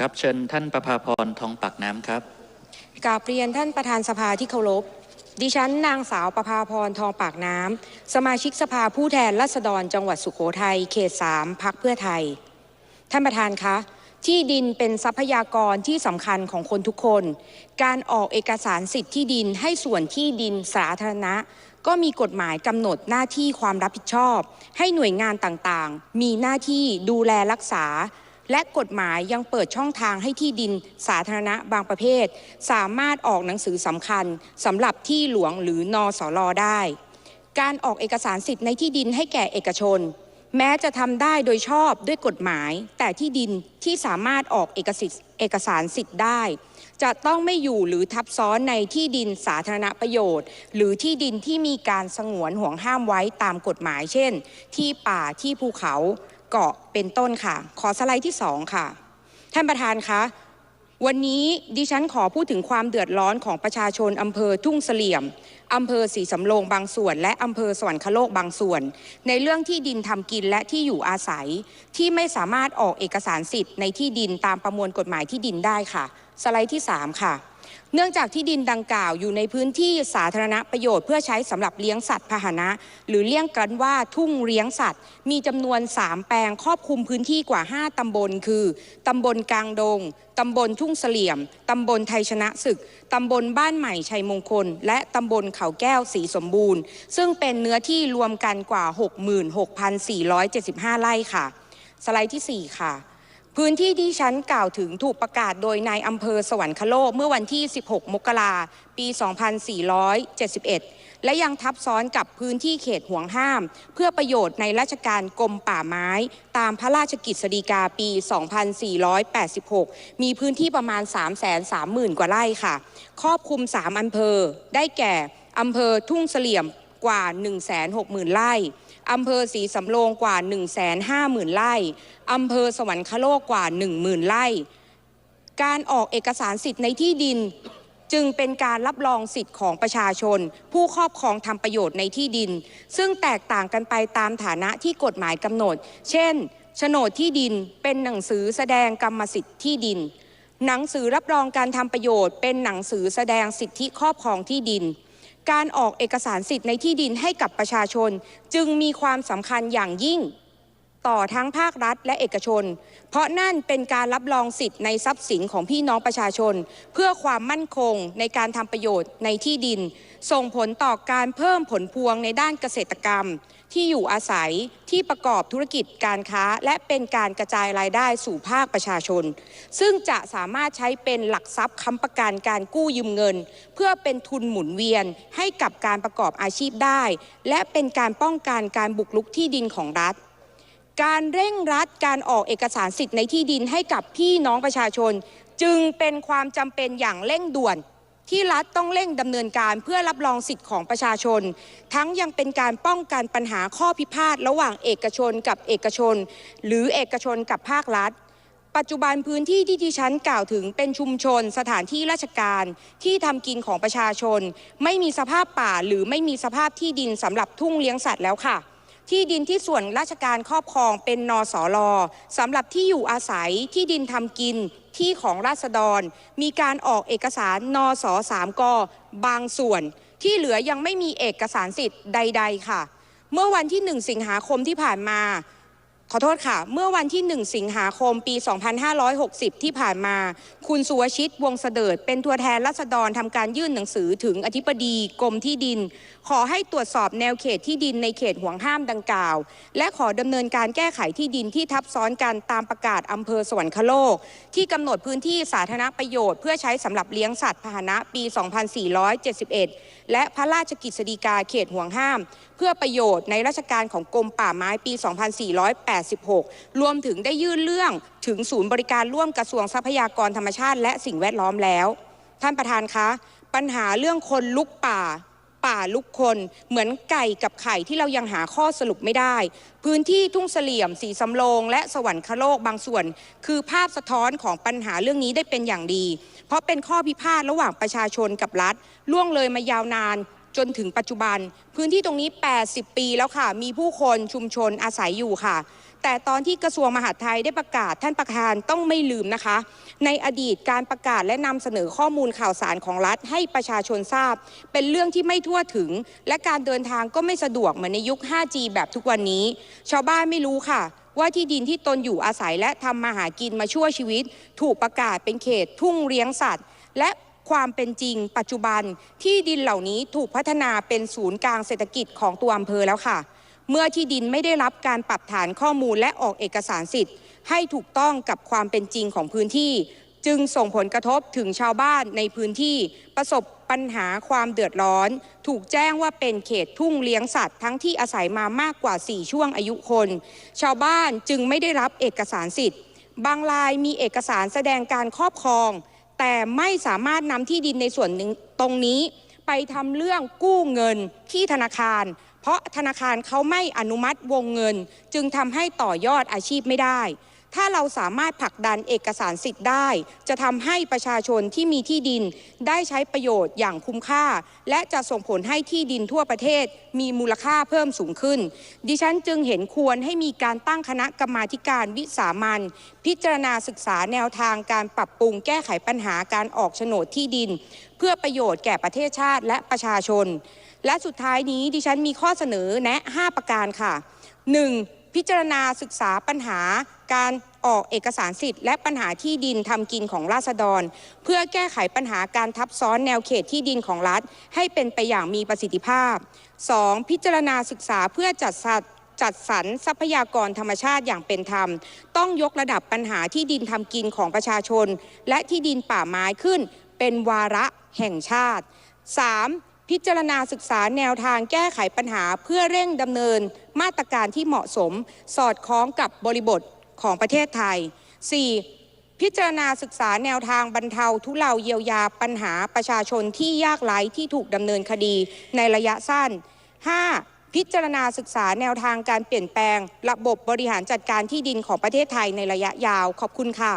ครับเชิญท่านประภาพรทองปากน้ำครับกราบเรียนท่านประธานสภาที่เคารพ ดิฉันนางสาวประภาพรทองปากน้ำ สมาชิกสภาผู้แทนราษฎรจังหวัดสุโขทัยเขต3พักเพื่อไทย ท่านประธานคะ ที่ดินเป็นทรัพยากรที่สำคัญของคนทุกคน การออกเอกสารสิทธิ์ที่ดินให้ส่วนที่ดินสาธารณะ ก็มีกฎหมายกำหนดหน้าที่ความรับผิดชอบ ให้หน่วยงานต่างๆ มีหน้าที่ดูแลรักษา และกฎหมายยังเปิดช่องทางให้ที่ดินสาธารณะบางประเภท สามารถออกหนังสือสำคัญสำหรับที่หลวงหรือนอสอลอได้ การออกเอกสารสิทธิ์ในที่ดินให้แก่เอกชน แม้จะทำได้โดยชอบด้วยกฎหมาย แต่ที่ดินที่สามารถออกเอกสิทธิ์เอกสารสิทธิ์ได้ จะต้องไม่อยู่หรือทับซ้อนในที่ดินสาธารณประโยชน์ หรือที่ดินที่มีการสงวนห่วงห้ามไว้ตามกฎหมาย เช่น ที่ป่าที่ภูเขา เกาะเป็นต้นค่ะ ขอสไลด์ที่สองค่ะ ท่านประธานคะวันนี้ดิฉันขอพูดถึงความเดือดร้อนของประชาชนอำเภอทุ่งเสลี่ยมอำเภอศรีสำโรงบางส่วน และอำเภอสวรรคโลกบางส่วน ในเรื่องที่ดินทำกินและที่อยู่อาศัย ที่ไม่สามารถออกเอกสารสิทธิ์ในที่ดินตามประมวลกฎหมายที่ดินได้ค่ะ สไลด์ที่ 3 ค่ะ เนื่องจากที่ดินดังกล่าวอยู่ในพื้นที่สาธารณประโยชน์เพื่อใช้สำหรับเลี้ยงสัตว์พาหนะ หรือเรียกกันว่าทุ่งเลี้ยงสัตว์ มีจำนวน 3 แปลงครอบคลุมพื้นที่กว่า 5ตำบล คือตำบลกลางดงตำบลทุ่งเสลี่ยมตำบลไทยชนะศึกตำบลบ้านใหม่ชัยมงคล และตำบลเขาแก้วสีสมบูรณ์ ซึ่งเป็นเนื้อที่รวมกันกว่า 66,475 ไร่ค่ะ สไลด์ที่ 4 ค่ะ พื้นที่ที่ฉันกล่าวถึงถูกประกาศโดยนายอำเภอสวรรคโลกเมื่อวันที่ 16 มกราปี 2471 และยังทับซ้อนกับพื้นที่เขตห่วงห้าม เพื่อประโยชน์ในราชการกรมป่าไม้ ตามพระราชกิจสฎีกาปี 2486 มีพื้นที่ประมาณ 330,000 กว่าไร่ค่ะ ครอบคลุม 3 อำเภอ ได้แก่อำเภอทุ่งเสลี่ยมกว่า 160,000 ไร่ อำเภอศรีสำโรงกว่า 150,000 ไร่อำเภอสวรรคโลกกว่า 10,000 ไร่ การออกเอกสารสิทธิ์ในที่ดิน จึงเป็นการรับรองสิทธิ์ของประชาชน ผู้ครอบครองทำประโยชน์ในที่ดิน ซึ่งแตกต่างกันไปตามฐานะที่กฎหมายกำหนด เช่นโฉนดที่ดินเป็นหนังสือแสดงกรรมสิทธิ์ที่ดิน หนังสือรับรองการทำประโยชน์ เป็นหนังสือแสดงสิทธิครอบครองที่ดิน การออกเอกสารสิทธิ์ในที่ดินให้กับประชาชน จึงมีความสำคัญอย่างยิ่ง ต่อทั้งภาครัฐและเอกชน เพราะนั่นเป็นการรับรองสิทธิ์ในทรัพย์สินของพี่น้องประชาชน เพื่อความมั่นคงในการทำประโยชน์ในที่ดิน ส่งผลต่อการเพิ่มผลพวงในด้านเกษตรกรรม ที่อยู่อาศัยที่ประกอบธุรกิจการค้า และเป็นการกระจายรายได้สู่ภาคประชาชน ซึ่งจะสามารถใช้เป็นหลักทรัพย์ค้ำประกันการกู้ยืมเงิน เพื่อเป็นทุนหมุนเวียนให้กับการประกอบอาชีพได้ และเป็นการป้องกันการบุกรุกที่ดินของรัฐการเร่งรัดการออกเอกสารสิทธิ์ในที่ดินให้กับพี่น้องประชาชน จึงเป็นความจำเป็นอย่างเร่งด่วน ที่รัฐต้องเร่งดำเนินการเพื่อรับรองสิทธิ์ของประชาชน ทั้งยังเป็นการป้องกันปัญหาข้อพิพาทระหว่างเอกชนกับเอกชน หรือเอกชนกับภาครัฐ ปัจจุบันพื้นที่ที่ดิฉันกล่าวถึงเป็นชุมชน สถานที่ราชการที่ทำกินของประชาชน ไม่มีสภาพป่าหรือไม่มีสภาพที่ดินสำหรับทุ่งเลี้ยงสัตว์แล้วค่ะที่ดินที่ส่วนราชการครอบครองเป็นนสลสำหรับที่อยู่อาศัยที่ดินทำกิน ที่ของราษฎร มีการออกเอกสารนสสามกบางส่วน ที่เหลือยังไม่มีเอกสารสิทธิ์ใด ๆ ค่ะ เมื่อวันที่ 1 สิงหาคมที่ผ่านมา ขอโทษค่ะ เมื่อวันที่ 1 สิงหาคมปี 2560 ที่ผ่านมา คุณสุวชิตวงเสดิร์ดเป็นตัวแทนรัษฎรทำการยื่นหนังสือถึงอธิบดีกรมที่ดิน ขอให้ตรวจสอบแนวเขตที่ดินในเขตห่วงห้ามดังกล่าว และขอดำเนินการแก้ไขที่ดินที่ทับซ้อนกันตามประกาศอำเภอสวรรคโลก ที่กำหนดพื้นที่สาธารณประโยชน์เพื่อใช้สำหรับเลี้ยงสัตว์พาหนะปี 2471 และพระราชกิจสีกาเขตห่วงห้าม เพื่อประโยชน์ในราชการของกรมป่าไม้ปี 248 2486 รวมถึงได้ยื่นเรื่องถึงศูนย์บริการร่วมกระทรวงทรัพยากรธรรมชาติ และสิ่งแวดล้อมแล้ว ท่านประธานคะ ปัญหาเรื่องคนลุกป่าป่าลุกคนเหมือนไก่กับไข่ที่เรายังหาข้อสรุปไม่ได้ พื้นที่ทุ่งเสลี่ยม สีสำโรงและสวรรคโลกบางส่วน คือภาพสะท้อนของปัญหาเรื่องนี้ได้เป็นอย่างดี เพราะเป็นข้อพิพาทระหว่างประชาชนกับรัฐ ล่วงเลยมายาวนานจนถึงปัจจุบัน พื้นที่ตรงนี้ 80 ปีแล้วค่ะ มีผู้คนชุมชนอาศัยอยู่ค่ะ แต่ตอนที่กระทรวงมหาดไทยได้ประกาศท่านประธานต้องไม่ลืมนะคะ ในอดีตการประกาศและนำเสนอข้อมูลข่าวสารของรัฐให้ประชาชนทราบ เป็นเรื่องที่ไม่ทั่วถึง และการเดินทางก็ไม่สะดวกเหมือนในยุค 5G แบบทุกวันนี้ ชาวบ้านไม่รู้ค่ะว่าที่ดินที่ตนอยู่อาศัยและทำมาหากินมาชั่วชีวิต ถูกประกาศเป็นเขตทุ่งเลี้ยงสัตว์ และความเป็นจริง ปัจจุบันที่ดินเหล่านี้ถูกพัฒนาเป็นศูนย์กลางเศรษฐกิจของตัวอำเภอแล้วค่ะ เมื่อที่ดินไม่ได้รับการปรับฐานข้อมูลและออกเอกสารสิทธิ์ ให้ถูกต้องกับความเป็นจริงของพื้นที่ จึงส่งผลกระทบถึงชาวบ้านในพื้นที่ประสบปัญหาความเดือดร้อน ถูกแจ้งว่าเป็นเขตทุ่งเลี้ยงสัตว์ทั้งที่อาศัยมามากกว่า 4 ช่วงอายุคน ชาวบ้านจึงไม่ได้รับเอกสารสิทธิ์ บางรายมีเอกสารแสดงการครอบครอง แต่ไม่สามารถนำที่ดินในส่วนหนึ่งตรงนี้ ไปทำเรื่องกู้เงินที่ธนาคาร เพราะธนาคารเขาไม่อนุมัติวงเงิน จึงทำให้ต่อยอดอาชีพไม่ได้ ถ้าเราสามารถผลักดันเอกสารสิทธิ์ได้ จะทำให้ประชาชนที่มีที่ดินได้ใช้ประโยชน์อย่างคุ้มค่า และจะส่งผลให้ที่ดินทั่วประเทศมีมูลค่าเพิ่มสูงขึ้น ดิฉันจึงเห็นควรให้มีการตั้งคณะกรรมาการวิสามันพิจารณาศึกษาแนวทางการปรับปรุงแก้ไขปัญหาการออกโฉนดที่ดิน เพื่อประโยชน์แก่ประเทศชาติและประชาชน และสุดท้ายนี้ดิฉันมีข้อเสนอแนะ 5 ประการค่ะ 1. พิจารณาศึกษาปัญหาการออกเอกสารสิทธิ์และปัญหาที่ดินทำกินของราษฎร เพื่อแก้ไขปัญหาการทับซ้อนแนวเขตที่ดินของรัฐ ให้เป็นไปอย่างมีประสิทธิภาพ 2. พิจารณาศึกษาเพื่อจัดสรรจัดสรรทรัพยากรธรรมชาติอย่างเป็นธรรม ต้องยกระดับปัญหาที่ดินทำกินของประชาชน และที่ดินป่าไม้ขึ้น เป็นวาระแห่งชาติ 3. พิจารณาศึกษาแนวทางแก้ไขปัญหาเพื่อเร่งดำเนินมาตรการที่เหมาะสม สอดคล้องกับบริบทของประเทศไทย 4. พิจารณาศึกษาแนวทางบรรเทาทุเลาเยียวยาปัญหาประชาชนที่ยากไร้ที่ถูกดำเนินคดีในระยะสั้น 5. พิจารณาศึกษาแนวทางการเปลี่ยนแปลง ระบบบริหารจัดการที่ดินของประเทศไทยในระยะยาว ขอบคุณค่ะ